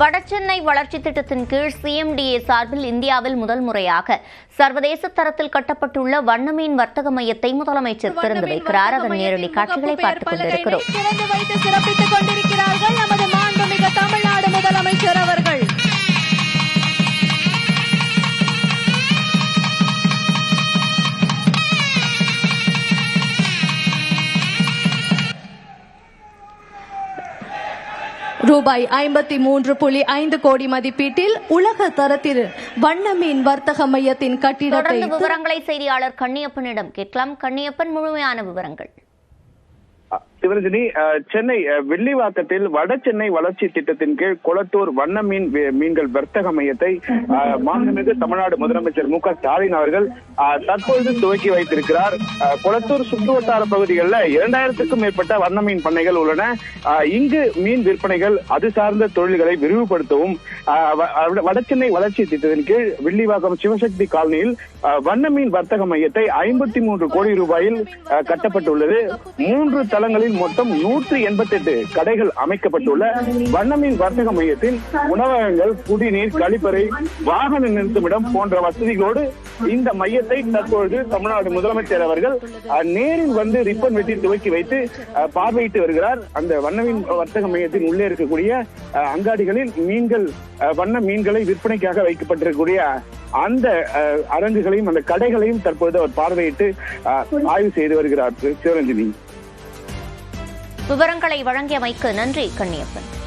வடசென்னை வளர்ச்சி திட்டத்தின் கீழ் சிஎம்டிஏ சார்பில் இந்தியாவில் முதல் முறையாக சர்வதேச தரத்தில் கட்டப்பட்டுள்ள வண்ணமீன் வர்த்தக மையத்தை முதலமைச்சர் திறந்து வைக்கிறார் அதன் நேரடி காட்சிகளை பார்த்துக் கொண்டிருக்கிறோம். ரூபாய் ஐம்பத்தி மூன்று புள்ளி ஐந்து கோடி மதிப்பீட்டில் உலக தரத்தில் வண்ணமீன் வர்த்தக மையத்தின் கட்டிடத்தை விவரங்களை செய்தியாளர் கண்ணியப்பனிடம் கேட்கலாம். கண்ணியப்பன் முழுமையான விவரங்கள். சிவரஞ்சனி சென்னை வெள்ளிவாக்கத்தில் வட சென்னை வளர்ச்சி திட்டத்தின் கீழ் கொளத்தூர் வண்ண மீன் மீன்கள் வர்த்தக மையத்தை அஹ், மாண்புமிகு தமிழ்நாடு முதலமைச்சர் மு க ஸ்டாலின் அவர்கள் தற்பொழுது துவக்கி வைத்திருக்கிறார். கொளத்தூர் சுற்றுவட்டார பகுதிகளில் இரண்டாயிரத்துக்கும் மேற்பட்ட வண்ண மீன் பண்ணைகள் உள்ளன. இங்கு மீன் விற்பனைகள் அது சார்ந்த தொழில்களை விரிவுபடுத்தவும் அஹ், வட- சென்னை வளர்ச்சி திட்டத்தின் கீழ் வெள்ளிவாக்கம் சிவசக்தி காலனியில் வண்ண மீன் வர்த்தக மையத்தை ஐம்பத்தி மூன்று கோடி ரூபாயில் கட்டப்பட்டுள்ளது. மூன்று தளங்களில் மொத்தம் நூற்றி எண்பத்தி எட்டு கடைகள் அமைக்கப்பட்டுள்ள வண்ணமின் வர்த்தக மையத்தில் உணவகங்கள் குடிநீர் கழிப்பறை வாகன நிறுத்துமிடம் போன்ற வசதிகளோடு இந்த மையத்தை தற்பொழுது தமிழ்நாடு முதலமைச்சர் அவர்கள் நேரில் வந்து ரிப்பன் வெட்டி துவக்கி வைத்து பார்வையிட்டு வருகிறார். அந்த வண்ணமின் வர்த்தக மையத்தின் உள்ளே இருக்கக்கூடிய அஹ், அங்காடிகளில் மீன்கள் அஹ், வண்ண மீன்களை விற்பனைக்காக வைக்கப்பட்டிருக்கக்கூடிய அந்த அஹ், அரங்குகளையும் அந்த கடைகளையும் தற்பொழுது அவர் பார்வையிட்டு அஹ், ஆய்வு செய்து வருகிறார். சிவரஞ்சினி. விவரங்களை வழங்கியமைக்கு நன்றி கண்ணியப்பன்.